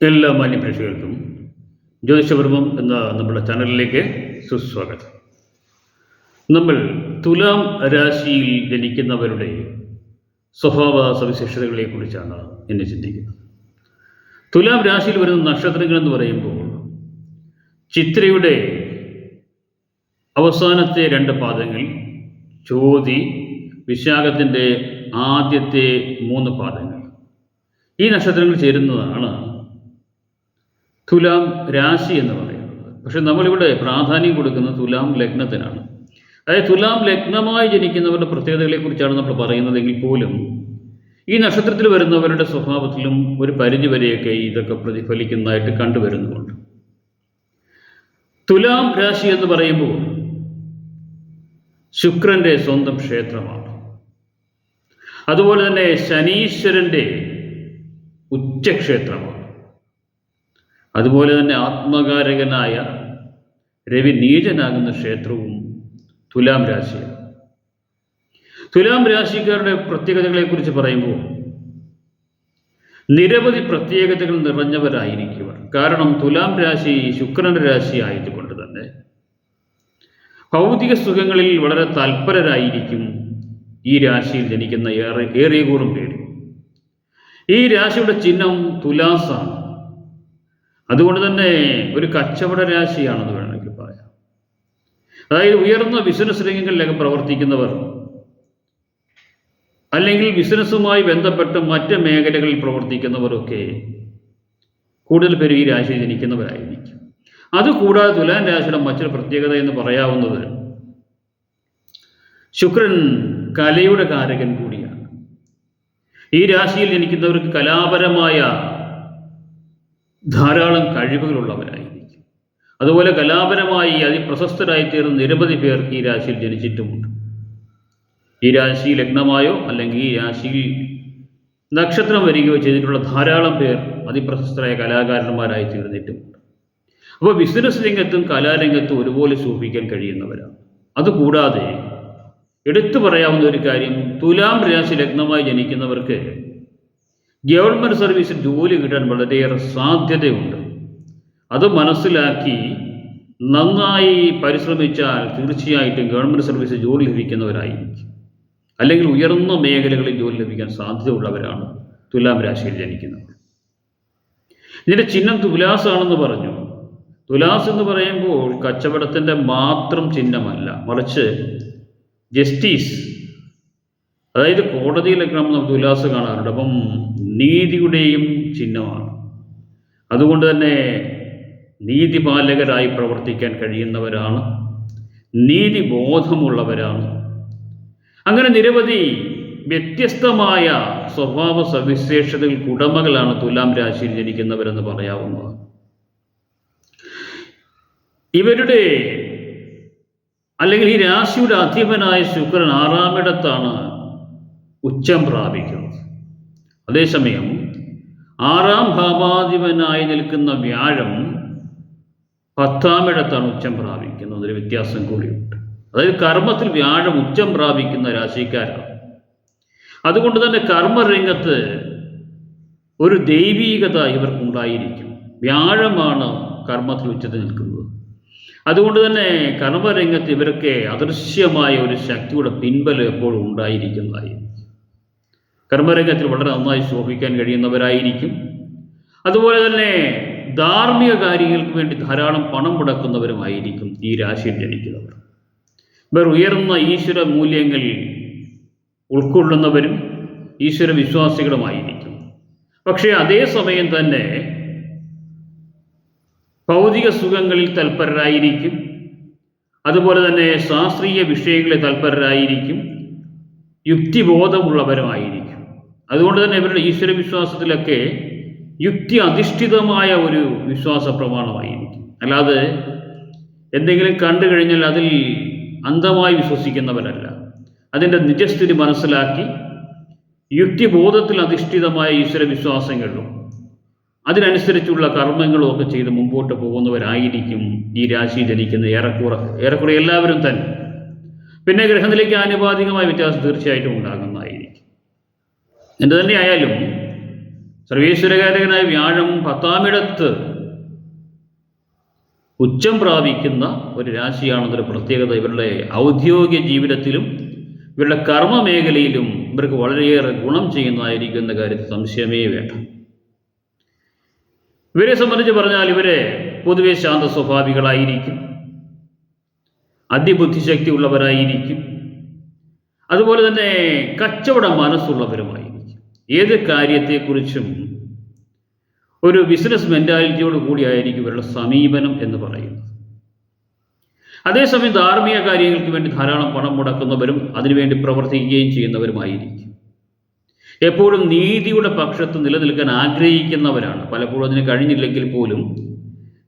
എല്ലാ മാന്യ പ്രേക്ഷകർക്കും ജ്യോതിഷപർവം എന്ന നമ്മുടെ ചാനലിലേക്ക് സുസ്വാഗതം. നമ്മൾ തുലാം രാശിയിൽ ജനിക്കുന്നവരുടെ സ്വഭാവ സവിശേഷതകളെക്കുറിച്ചാണ് എന്നെ ചിന്തിക്കുന്നത്. തുലാം രാശിയിൽ വരുന്ന നക്ഷത്രങ്ങൾ എന്ന് പറയുമ്പോൾ ചിത്രയുടെ അവസാനത്തെ രണ്ട് പാദങ്ങൾ ചോതി വിശാഖത്തിന്റെ ആദ്യത്തെ മൂന്ന് പാദങ്ങൾ. ഈ നക്ഷത്രങ്ങൾ ചേരുന്നതാണ് തുലാം രാശി എന്ന് പറയുന്നത്. പക്ഷെ നമ്മളിവിടെ പ്രാധാന്യം കൊടുക്കുന്നത് തുലാം ലഗ്നത്തിനാണ്. അതായത് തുലാം ലഗ്നമായി ജനിക്കുന്നവരുടെ പ്രത്യേകതകളെക്കുറിച്ചാണ് നമ്മൾ പറയുന്നതെങ്കിൽ പോലും ഈ നക്ഷത്രത്തിൽ വരുന്നവരുടെ സ്വഭാവത്തിലും ഒരു പരിധി വരെയൊക്കെ ഇതൊക്കെ പ്രതിഫലിക്കുന്നതായിട്ട് കണ്ടുവരുന്നുണ്ട് തുലാം രാശി എന്ന് പറയുമ്പോൾ ശുക്രന്റെ സ്വന്തം ക്ഷേത്രമാണ്. അതുപോലെ തന്നെ ശനീശ്വരന്റെ ഉച്ചക്ഷേത്രമാണ്. അതുപോലെ തന്നെ ആത്മകാരകനായ രവി നീചനാകുന്ന ക്ഷേത്രവും തുലാം രാശിയാണ്. തുലാം രാശിക്കാരുടെ പ്രത്യേകതകളെക്കുറിച്ച് പറയുമ്പോൾ നിരവധി പ്രത്യേകതകൾ നിറഞ്ഞവരായിരിക്കുവർ കാരണം തുലാം രാശി ശുക്രന്റെ രാശി ആയതുകൊണ്ട് തന്നെ ഭൗതിക സുഖങ്ങളിൽ വളരെ തൽപരരായിരിക്കും ഈ രാശിയിൽ ജനിക്കുന്ന ഏറെ ഏറെ കൂറും പേര്. ഈ രാശിയുടെ ചിഹ്നം തുലാസാണ്. അതുകൊണ്ട് തന്നെ ഒരു കച്ചവട രാശിയാണെന്ന് വേണമെങ്കിൽ പറയാം. അതായത് ഉയർന്ന ബിസിനസ് രംഗങ്ങളിലൊക്കെ പ്രവർത്തിക്കുന്നവർ അല്ലെങ്കിൽ ബിസിനസ്സുമായി ബന്ധപ്പെട്ട് മറ്റ് മേഖലകളിൽ പ്രവർത്തിക്കുന്നവരൊക്കെ കൂടുതൽ പേര് ഈ രാശിയിൽ ജനിക്കുന്നവരായിരിക്കും. അതുകൂടാതെ തുലാൻ രാശിയുടെ മറ്റൊരു പ്രത്യേകത എന്ന് പറയാവുന്നത് ശുക്രൻ കലയുടെ കാരകൻ കൂടിയാണ്. ഈ രാശിയിൽ ജനിക്കുന്നവർക്ക് കലാപരമായ ധാരാളം കഴിവുകളുള്ളവരായിരിക്കും. അതുപോലെ കലാപരമായി അതിപ്രശസ്തരായി തീർന്ന നിരവധി പേർ ഈ രാശിയിൽ ജനിച്ചിട്ടുമുണ്ട്. ഈ രാശി ലഗ്നമായോ അല്ലെങ്കിൽ ഈ രാശിയിൽ നക്ഷത്രം വരികയോ ചെയ്തിട്ടുള്ള ധാരാളം പേർ അതിപ്രശസ്തരായ കലാകാരന്മാരായി തീർന്നിട്ടുമുണ്ട് അപ്പോൾ ബിസിനസ് രംഗത്തും കലാരംഗത്തും ഒരുപോലെ സൂക്ഷിക്കാൻ കഴിയുന്നവരാണ്. അതുകൂടാതെ എടുത്തു പറയാവുന്ന ഒരു കാര്യം തുലാം രാശി ലഗ്നമായി ജനിക്കുന്നവർക്ക് ഗവൺമെന്റ് സർവീസിൽ ജോലി കിട്ടാൻ വളരെയേറെ സാധ്യതയുണ്ട്. അത് മനസ്സിലാക്കി നന്നായി പരിശ്രമിച്ചാൽ തീർച്ചയായിട്ടും ഗവൺമെന്റ് സർവീസ് ജോലി ലഭിക്കുന്നവരായിരിക്കും. അല്ലെങ്കിൽ ഉയർന്ന മേഖലകളിൽ ജോലി ലഭിക്കാൻ സാധ്യതയുള്ളവരാണ് തുലാം രാശിയിൽ ജനിക്കുന്നവർ. ഇതിന്റെ ചിഹ്നം തുലാസാണെന്ന് പറഞ്ഞു. തുലാസ് എന്ന് പറയുമ്പോൾ കച്ചവടത്തിന്റെ മാത്രം ചിഹ്നമല്ല മറിച്ച് ജസ്റ്റിസ് അതായത് കോടതിയിലൊക്കെ നമ്മൾ നമുക്ക് ഉല്ലാസം കാണാറുണ്ട്. അപ്പം നീതിയുടെയും ചിഹ്നമാണ്. അതുകൊണ്ട് തന്നെ നീതിപാലകരായി പ്രവർത്തിക്കാൻ കഴിയുന്നവരാണ്. നീതി ബോധമുള്ളവരാണ് അങ്ങനെ നിരവധി വ്യത്യസ്തമായ സ്വഭാവ സവിശേഷതകൾക്ക് ഉടമകളാണ് തുലാം രാശിയിൽ ജനിക്കുന്നവരെന്ന് പറയാവുന്നത് ഇവരുടെ അല്ലെങ്കിൽ ഈ രാശിയുടെ അധിപനായ ശുക്രൻ ആറാമിടത്താണ് ഉച്ചം പ്രാപിക്കും. അതേസമയം ആറാം ഭാവാധിപനായി നിൽക്കുന്ന വ്യാഴം പത്താമിടത്താണ് ഉച്ചം പ്രാപിക്കുന്നത്. ഒരു വ്യത്യാസം കൂടിയുണ്ട്. അതായത് കർമ്മത്തിൽ വ്യാഴം ഉച്ചം പ്രാപിക്കുന്ന രാശിക്കാരാണ്. അതുകൊണ്ട് തന്നെ കർമ്മരംഗത്ത് ഒരു ദൈവീകത ഇവർക്കുണ്ടായിരിക്കും വ്യാഴമാണ് കർമ്മത്തിൽ ഉച്ചത്തിൽ നിൽക്കുന്നത്. അതുകൊണ്ട് തന്നെ കർമ്മരംഗത്ത് ഇവരൊക്കെ അദൃശ്യമായ ഒരു ശക്തിയുടെ പിൻബലം എപ്പോഴും ഉണ്ടായിരിക്കുന്നതായിരിക്കും. കർമ്മരംഗത്തിൽ വളരെ നന്നായി ശോഭിക്കാൻ കഴിയുന്നവരായിരിക്കും. അതുപോലെ തന്നെ ധാർമ്മിക കാര്യങ്ങൾക്ക് വേണ്ടി ധാരാളം പണം മുടക്കുന്നവരുമായിരിക്കും ഈ രാശിയിൽ ജനിക്കുന്നവർ. ഇവർ ഉയർന്ന ഈശ്വര മൂല്യങ്ങൾ ഉൾക്കൊള്ളുന്നവരും ഈശ്വര വിശ്വാസികളുമായിരിക്കും. പക്ഷേ അതേസമയം തന്നെ ഭൗതിക സുഖങ്ങളിൽ തൽപരരായിരിക്കും. അതുപോലെ തന്നെ ശാസ്ത്രീയ വിഷയങ്ങളിൽ തൽപരരായിരിക്കും. യുക്തിബോധമുള്ളവരുമായിരിക്കും. അതുകൊണ്ട് തന്നെ ഇവരുടെ ഈശ്വര വിശ്വാസത്തിലൊക്കെ യുക്തി അധിഷ്ഠിതമായ ഒരു വിശ്വാസ പ്രമാണമായിരിക്കും അല്ലാതെ എന്തെങ്കിലും കണ്ടു കഴിഞ്ഞാൽ അതിൽ അന്ധമായി വിശ്വസിക്കുന്നവരല്ല. അതിന്റെ നിജസ്ഥിതി മനസ്സിലാക്കി യുക്തിബോധത്തിൽ അധിഷ്ഠിതമായ ഈശ്വര വിശ്വാസങ്ങളും അതിനനുസരിച്ചുള്ള കർമ്മങ്ങളും ഒക്കെ ചെയ്ത് മുമ്പോട്ട് പോകുന്നവരായിരിക്കും ഈ രാശി ജനിക്കുന്ന ഏറെക്കുറെ ഏറെക്കുറെ എല്ലാവരും തന്നെ. പിന്നെ ഗ്രഹത്തിലേക്ക് ആനുപാതികമായ വ്യത്യാസം തീർച്ചയായിട്ടും ഉണ്ടാകുന്നതായിരിക്കും എന്ത് തന്നെയായാലും സർവീശ്വരകാരകനായ വ്യാഴം പത്താമിടത്ത് ഉച്ചം പ്രാപിക്കുന്ന ഒരു രാശിയാണെന്നൊരു പ്രത്യേകത ഇവരുടെ ഔദ്യോഗിക ജീവിതത്തിലും ഇവരുടെ കർമ്മ മേഖലയിലും ഇവർക്ക് വളരെയേറെ ഗുണം ചെയ്യുന്നതായിരിക്കും എന്ന കാര്യത്തിൽ സംശയമേ വേണ്ട. ഇവരെ സംബന്ധിച്ച് പറഞ്ഞാൽ ഇവരെ പൊതുവെ ശാന്ത സ്വഭാവികളായിരിക്കും. അതിബുദ്ധിശക്തി ഉള്ളവരായിരിക്കും അതുപോലെ തന്നെ കച്ചവട മനസ്സുള്ളവരുമായിരിക്കും ഏത് കാര്യത്തെക്കുറിച്ചും ഒരു ബിസിനസ് മെന്റാലിറ്റിയോട് കൂടിയായിരിക്കും ഇവരുടെ സമീപനം എന്ന് പറയുന്നത്. അതേസമയം ധാർമ്മിക കാര്യങ്ങൾക്ക് വേണ്ടി ധാരാളം പണം മുടക്കുന്നവരും അതിനുവേണ്ടി പ്രവർത്തിക്കുകയും ചെയ്യുന്നവരുമായിരിക്കും. എപ്പോഴും നീതിയുടെ പക്ഷത്ത് നിലനിൽക്കാൻ ആഗ്രഹിക്കുന്നവരാണ്. പലപ്പോഴും അതിന് കഴിഞ്ഞില്ലെങ്കിൽ പോലും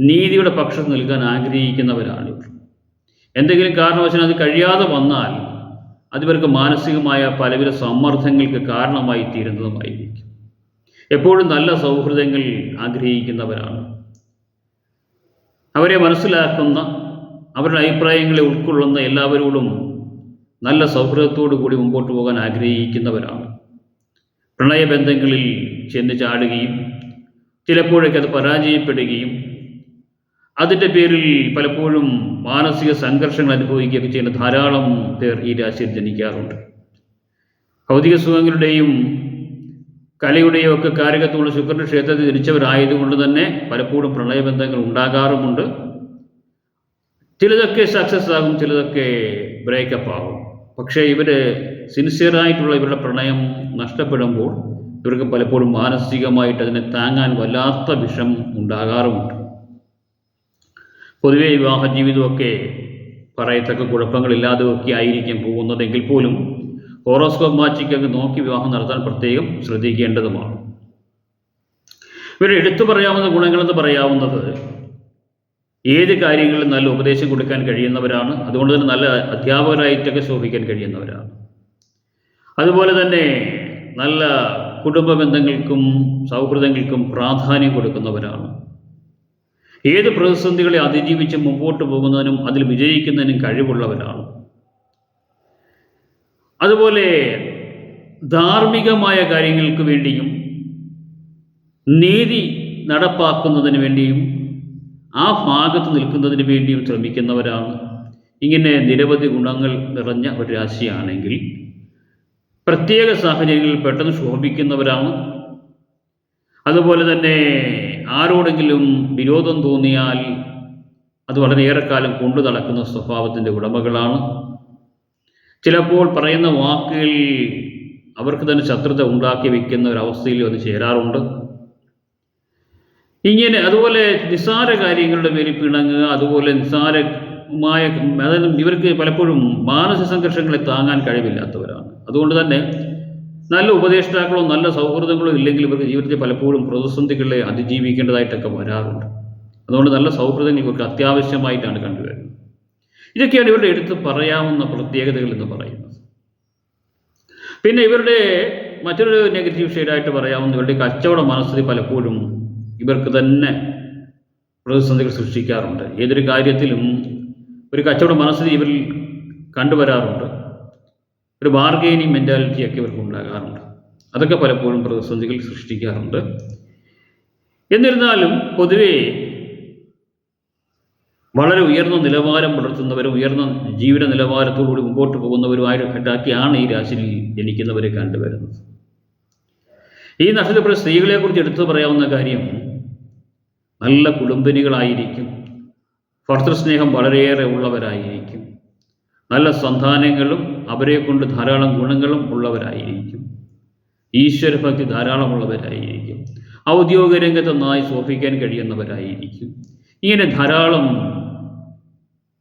നീതിയുടെ പക്ഷത്ത് നിൽക്കാൻ ആഗ്രഹിക്കുന്നവരാണ് എന്തെങ്കിലും കാരണവശാൽ അത് കഴിയാതെ വന്നാൽ അതിവർക്ക് മാനസികമായ പലവിധ സമ്മർദ്ദങ്ങൾക്ക് കാരണമായി തീരുന്നതുമായിരിക്കും. എപ്പോഴും നല്ല സൗഹൃദങ്ങൾ ആഗ്രഹിക്കുന്നവരാണ്. അവരെ മനസ്സിലാക്കുന്ന അവരുടെ അഭിപ്രായങ്ങളെ ഉൾക്കൊള്ളുന്ന എല്ലാവരോടും നല്ല സൗഹൃദത്തോടു കൂടി മുമ്പോട്ട് പോകാൻ ആഗ്രഹിക്കുന്നവരാണ്. പ്രണയബന്ധങ്ങളിൽ ചെന്ന് ചാടുകയും ചിലപ്പോഴൊക്കെ അത് പരാജയപ്പെടുകയും അതിന്റെ പേരിൽ പലപ്പോഴും മാനസിക സംഘർഷങ്ങൾ അനുഭവിക്കുകയൊക്കെ ചെയ്യുന്ന ധാരാളം പേർ ഈ രാശിയിൽ ജനിക്കാറുണ്ട്. ഭൗതിക സുഖങ്ങളുടെയും കലയുടെയും ഒക്കെ കാരകത്തുള്ള ശുക്രന്റെ ക്ഷേത്രത്തിൽ ജനിച്ചവരായതുകൊണ്ട് തന്നെ പലപ്പോഴും പ്രണയബന്ധങ്ങൾ ഉണ്ടാകാറുമുണ്ട്. ചിലതൊക്കെ സക്സസ് ആകും ചിലതൊക്കെ ബ്രേക്കപ്പ് ആകും. പക്ഷേ ഇവർ സിൻസിയറായിട്ടുള്ള ഇവരുടെ പ്രണയം നഷ്ടപ്പെടുമ്പോൾ ഇവർക്ക് പലപ്പോഴും മാനസികമായിട്ട് അതിനെ താങ്ങാൻ വല്ലാത്ത വിഷം ഉണ്ടാകാറുമുണ്ട്. പൊതുവെ വിവാഹ ജീവിതമൊക്കെ പറയത്തക്ക കുഴപ്പങ്ങളില്ലാതെ ഒക്കെ ആയിരിക്കും പോകുന്നതെങ്കിൽ പോലും ഹോറോസ്കോപ്പ് മാച്ചിക്കൊക്കെ നോക്കി വിവാഹം നടത്താൻ പ്രത്യേകം ശ്രദ്ധിക്കേണ്ടതുമാണ്. ഇവരെ എടുത്തു പറയാവുന്ന ഗുണങ്ങളെന്ന് പറയാവുന്നത് ഏത് കാര്യങ്ങളിലും നല്ല ഉപദേശം കൊടുക്കാൻ കഴിയുന്നവരാണ്. അതുകൊണ്ട് തന്നെ നല്ല അധ്യാപകരായിട്ടൊക്കെ ശോഭിക്കാൻ കഴിയുന്നവരാണ്. അതുപോലെ തന്നെ നല്ല കുടുംബ ബന്ധങ്ങൾക്കും സൗഹൃദങ്ങൾക്കും പ്രാധാന്യം കൊടുക്കുന്നവരാണ്. ഏത് പ്രതിസന്ധികളെ അതിജീവിച്ച് മുമ്പോട്ട് പോകുന്നതിനും അതിൽ വിജയിക്കുന്നതിനും കഴിവുള്ളവരാണ്. അതുപോലെ ധാർമ്മികമായ കാര്യങ്ങൾക്ക് വേണ്ടിയും നീതി നടപ്പാക്കുന്നതിന് വേണ്ടിയും ആ ഭാഗത്ത് നിൽക്കുന്നതിന് വേണ്ടിയും ശ്രമിക്കുന്നവരാണ്. ഇങ്ങനെ നിരവധി ഗുണങ്ങൾ നിറഞ്ഞ ഒരു രാശിയാണെങ്കിൽ പ്രത്യേക സാഹചര്യങ്ങളിൽ പെട്ടെന്ന് ശോഭിക്കുന്നവരാണ്. അതുപോലെ തന്നെ ആരോടെങ്കിലും വിരോധം തോന്നിയാൽ അത് വളരെയേറെക്കാലം കൊണ്ടു നടക്കുന്ന സ്വഭാവത്തിന്റെ ഉടമകളാണ്. ചിലപ്പോൾ പറയുന്ന വാക്കുകളിൽ അവർക്ക് തന്നെ ശത്രുത ഉണ്ടാക്കി വയ്ക്കുന്ന ഒരവസ്ഥയിൽ അത് ചേരാറുണ്ട്. ഇങ്ങനെ അതുപോലെ നിസ്സാര കാര്യങ്ങളുടെ പേരിൽ പിണങ്ങുക അതുപോലെ നിസ്സാരമായ അതായത് ഇവർക്ക് പലപ്പോഴും മാനസിക സംഘർഷങ്ങളെ താങ്ങാൻ കഴിവില്ലാത്തവരാണ്. അതുകൊണ്ട് തന്നെ നല്ല ഉപദേഷ്ടാക്കളോ നല്ല സൗഹൃദങ്ങളോ ഇല്ലെങ്കിൽ ഇവർക്ക് ജീവിതത്തിൽ പലപ്പോഴും പ്രതിസന്ധികളെ അതിജീവിക്കേണ്ടതായിട്ടൊക്കെ വരാറുണ്ട്. അതുകൊണ്ട് നല്ല സൗഹൃദങ്ങൾ ഇവർക്ക് അത്യാവശ്യമായിട്ടാണ് കണ്ടുവരുന്നത്. ഇതൊക്കെയാണ് ഇവരുടെ എടുത്ത് പറയാവുന്ന പ്രത്യേകതകൾ എന്ന് പറയുന്നത്. പിന്നെ ഇവരുടെ മറ്റൊരു നെഗറ്റീവ് ഷെയ്ഡായിട്ട് പറയാവുന്ന ഇവരുടെ കച്ചവട മനസ്ഥിതി പലപ്പോഴും ഇവർക്ക് തന്നെ പ്രതിസന്ധികൾ സൃഷ്ടിക്കാറുണ്ട്. ഏതൊരു കാര്യത്തിലും ഒരു കച്ചവട മനസ്ഥിതി ഇവരിൽ കണ്ടുവരാറുണ്ട്. ഒരു ബാർഗെയിനിങ് മെന്റാലിറ്റിയൊക്കെ ഇവർക്ക് ഉണ്ടാകാറുണ്ട്. അതൊക്കെ പലപ്പോഴും പ്രതിസന്ധികൾ സൃഷ്ടിക്കാറുണ്ട്. എന്നിരുന്നാലും പൊതുവേ വളരെ ഉയർന്ന നിലവാരം പുലർത്തുന്നവരും ഉയർന്ന ജീവിത നിലവാരത്തോടുകൂടി മുമ്പോട്ട് പോകുന്നവരുമായിട്ട് ഘട്ടാക്കിയാണ് ഈ രാശിയിൽ ജനിക്കുന്നവരെ കണ്ടുവരുന്നത്. ഈ നക്ഷത്രത്തിലെ സ്ത്രീകളെക്കുറിച്ച് എടുത്തു പറയാവുന്ന കാര്യം നല്ല കുടുംബിനികളായിരിക്കും. ഭർത്തൃസ്നേഹം വളരെയേറെ ഉള്ളവരായിരിക്കും. നല്ല സന്താനങ്ങളും അവരെ കൊണ്ട് ധാരാളം ഗുണങ്ങളും ഉള്ളവരായിരിക്കും. ഈശ്വരഭക്തി ധാരാളമുള്ളവരായിരിക്കും. ഔദ്യോഗിക രംഗത്ത് നന്നായി ശോഭിക്കാൻ കഴിയുന്നവരായിരിക്കും. ഇങ്ങനെ ധാരാളം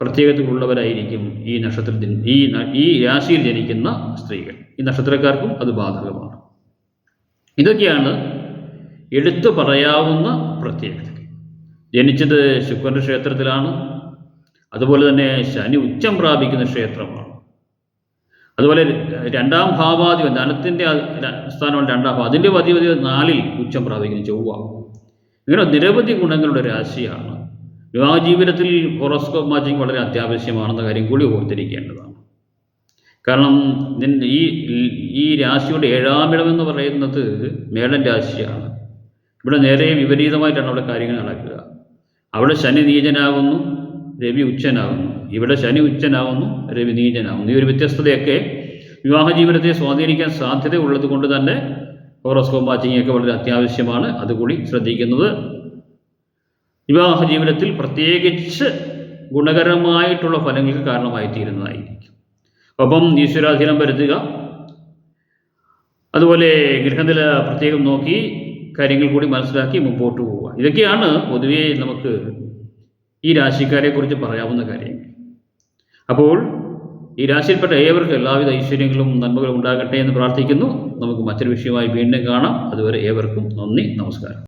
പ്രത്യേകതകളുള്ളവരായിരിക്കും ഈ നക്ഷത്രത്തിൽ ഈ ഈ രാശിയിൽ ജനിക്കുന്ന സ്ത്രീകൾ. ഈ നക്ഷത്രക്കാർക്കും അത് ബാധകമാണ്. ഇതൊക്കെയാണ് എടുത്തു പറയാവുന്ന പ്രത്യേകത ജനിച്ചത് ശുക്രന്റെ ക്ഷേത്രത്തിലാണ് അതുപോലെ തന്നെ ശനി ഉച്ചം പ്രാപിക്കുന്ന ക്ഷേത്രമാണ്. അതുപോലെ രണ്ടാം ഭാവാധിപൻ ധനത്തിന്റെ സ്ഥാനമാണ് രണ്ടാം ഭാവം അതിന്റെ അധിപതി നാലിൽ ഉച്ചം പ്രാപിക്കുന്ന ചൊവ്വ. ഇങ്ങനെ നിരവധി ഗുണങ്ങളുടെ രാശിയാണ്. വിവാഹ ജീവിതത്തിൽ ഹൊറോസ്കോപ്പ് മാച്ചിങ് വളരെ അത്യാവശ്യമാണെന്ന കാര്യം കൂടി ഓർത്തിരിക്കേണ്ടതാണ്. കാരണം ഈ ഈ രാശിയുടെ ഏഴാമിടം എന്ന് പറയുന്നത് മേടൻ രാശിയാണ്. ഇവിടെ നേരെ വിപരീതമായിട്ടാണ് അവിടെ കാര്യങ്ങൾ നടക്കുക. അവിടെ ശനി നീചനാകുന്നു. രവി ഉച്ചനാകുന്നു ഇവിടെ ശനി ഉച്ചനാകുന്നു രവി നീചനാകുന്നു ഈ ഒരു വ്യത്യസ്തതയൊക്കെ വിവാഹ ജീവിതത്തെ സ്വാധീനിക്കാൻ സാധ്യതയുള്ളത് കൊണ്ട് തന്നെ ഹോറോസ്കോപ്പ് വാച്ചിങ് ഒക്കെ വളരെ അത്യാവശ്യമാണ്. അതുകൂടി ശ്രദ്ധിക്കുന്നത്. വിവാഹ ജീവിതത്തിൽ പ്രത്യേകിച്ച് ഗുണകരമായിട്ടുള്ള ഫലങ്ങൾക്ക് കാരണമായി തീരുന്നതായിരിക്കും ഒപ്പം ഈശ്വരാധീനം വരുത്തുക അതുപോലെ ഗൃഹനില പ്രത്യേകം നോക്കി കാര്യങ്ങൾ കൂടി മനസ്സിലാക്കി മുമ്പോട്ട് പോവുക. ഇതൊക്കെയാണ് പൊതുവേ നമുക്ക് ഈ രാശിക്കാരെ കുറിച്ച് പറയാവുന്ന കാര്യം. അപ്പോൾ ഈ രാശിയിൽപ്പെട്ട ഏവർക്കും എല്ലാവിധ ഐശ്വര്യങ്ങളും നന്മകളും ഉണ്ടാകട്ടെ എന്ന് പ്രാർത്ഥിക്കുന്നു. നമുക്ക് മറ്റൊരു വിഷയമായി വീണ്ടും കാണാം. അതുവരെ ഏവർക്കും നന്ദി നമസ്കാരം.